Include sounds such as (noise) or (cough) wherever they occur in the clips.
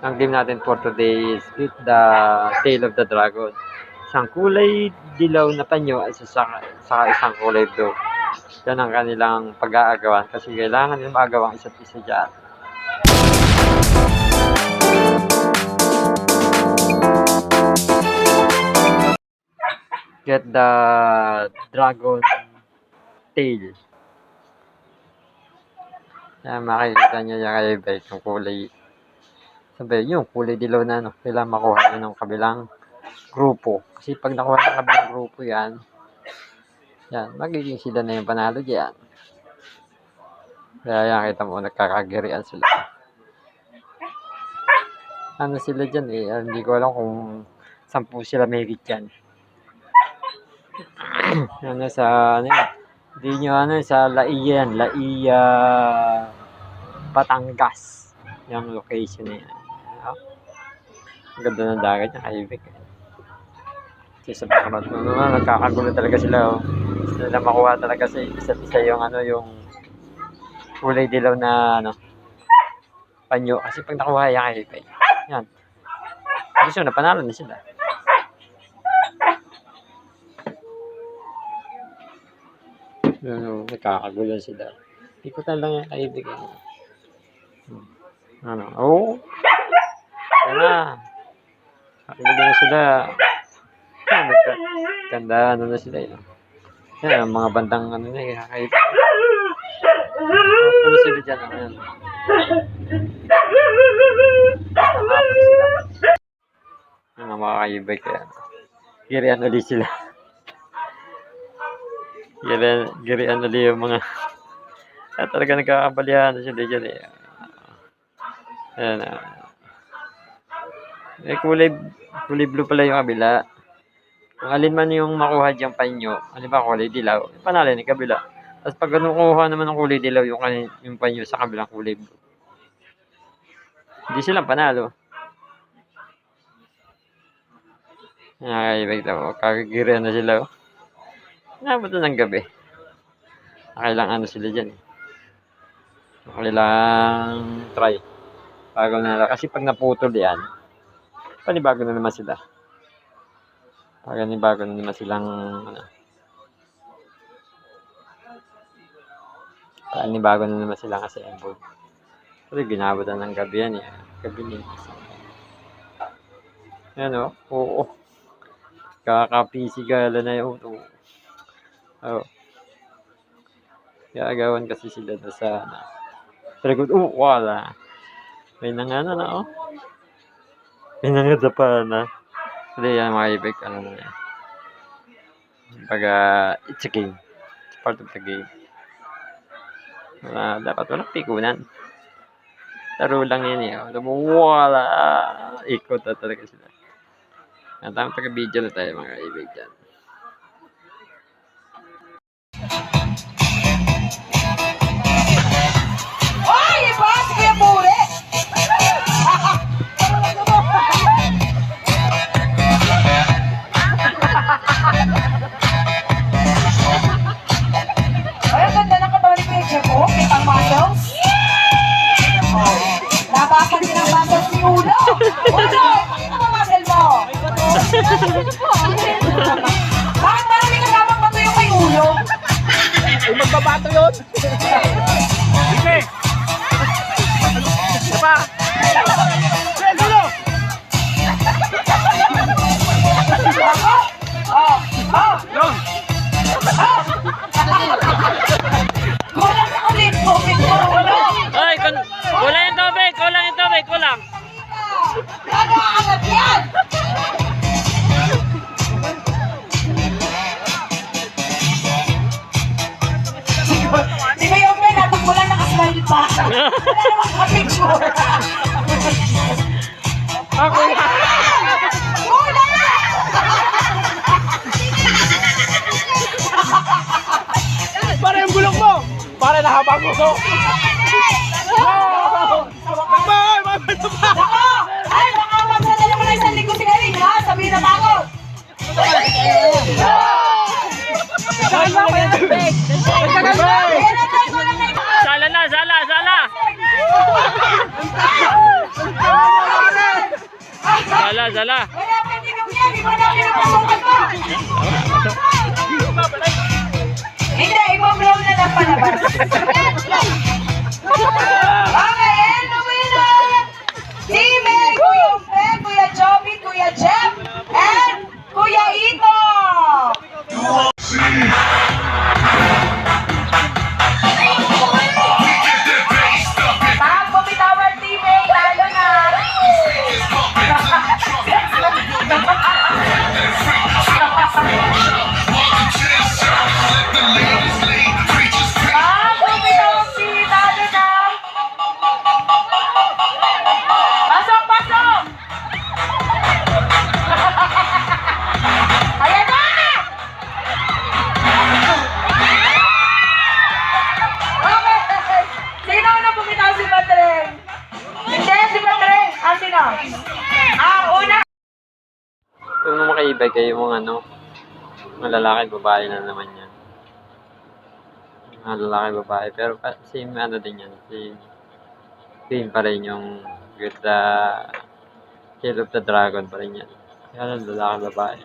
Ang game natin for today is with the tail of the dragon. Isang kulay dilaw na panyo at sa, sa isang kulay blue. Yan ang kanilang pag-aagawan kasi kailangan nila maagawan isa't isa dyan. Get the dragon tail. Yan, makikita nyo yung kay yung kulay. Sabi, yung kulay dilaw na, no, kailangan makuha nyo ng kabilang grupo. Kasi pag nakuha ng kabilang grupo yan, yan, magiging sila na yung panalo dyan. Kaya yan, kita mo, nagkakagirian sila. Ano sila dyan eh, ah, hindi ko alam kung sampu sila may dyan. (clears throat) ano sa, ano yun, hindi nyo ano, sa Laiya yan, Laiya, Batangas. Yung location na yan. Ah, Ang ganda ng dagat niya, kaibig. eh. Kasi sa background mo naman, nagkakagulo talaga sila. Oh. Gusto nila makuha talaga sa isa't isa yung ano, yung kulay dilaw na ano, panyo. Kasi pag nakuha yan, kaibig. Yan. Gusto na, panalo na sila. Ano, nagkakagulo sila. Ikutan lang yung kaibigan. Hmm. Ano? Oh. Na. Kakagulo na sila. Ganda, ano na sila yun. Yan, ang mga bandang ano na yung kaibigan. Ano sila dyan? Ano yan? Ano mga kaibigan. Girian ulit sila. Girian, girian ulit yung mga at talaga nagkakabalihan na sila dyan eh. Ayan ah. Eh, kulay, kulay blue pala yung kabila. Kung alin man yung makuha diyang panyo, ano ba kulay dilaw, panalo ni kabila. Tapos pag ano kuha naman ng kulay dilaw yung, kanin- yung panyo sa kabilang kulay blue. Hindi silang panalo. Nakakaibig daw. Kagagirian na sila. Oh. Nabot na ng gabi. Nakailang ano sila dyan. eh. Nakailang try. Bago na Kasi pag naputol yan, panibago na naman sila. Panibago na naman silang ano. Panibago na naman silang kasi embod. Pero ginabot na ng gabi yan eh. Gabi ni. Yan o. Oo. Kakapisigala na yun. Oo. Oh. Gagawan kasi sila na sa ano. Pero kung, oh, wala. May nangana na, oh. May nangada pa na. Hindi yan, mga ibig, ano na yan. Baga, it's a game. It's part of the game. Wala, dapat walang pikunan. Laro lang yan eh. Alam. Ikot na talaga sila. Yan, tamang taga-video na tayo mga ibig dyan. Bakit marami kasamang bato yung kay Ulo? Ay, magbabato yun. Sige. Isa pa. Wala namang ka-picture. Ako Wala na! Para yung bulok mo. Para nahabang gusto. No! Ay, mabait pa. Sala, sala. Wala pa tinom yan, iba na pinapasukan pa. Hindi, ibang brown na lang palabas. (laughs) Okay, Kaibay kayo mga ano, mga lalaki, babae na naman yan. Mga lalaki, babae. Pero same ano din yan. Same, same pa rin yung with the Kill of the Dragon pa rin yan. Kaya lang lalaki, babae.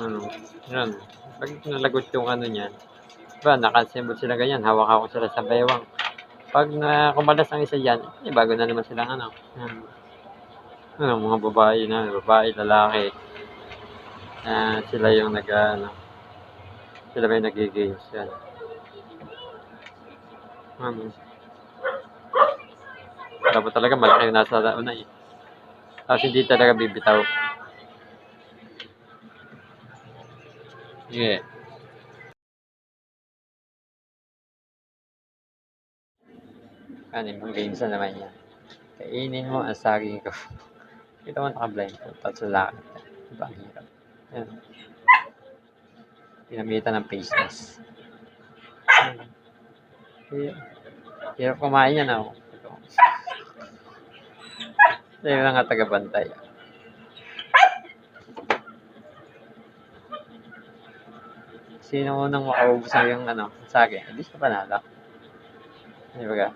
Ano, yun. Pag nalagot yung ano niyan, diba, nakasembol sila ganyan, hawak-hawak sila sa baywang. Pag na kumalas ang isa yan, eh, bago na naman silang ano. Yan. Ano, mga babae na, babae, lalaki. Ah, sila yung nag, ano, sila may nagigames yan. Ano. Dapat talaga malaki yung nasa una eh. Tapos hindi talaga bibitaw. Yeah. Ano yung games na naman yan. Kainin mo ang saging ko. (laughs) Ito mo naka-blind po. Tapos lalaki. Diba ang hirap. Ayan. Pinamitan ng faceless. Ayan. Hirap kumain yan oh. ako. Dahil lang nga tagabantay. Sino unang makaubos ng ano, sa akin? Hindi siya panalo. Di ba ka?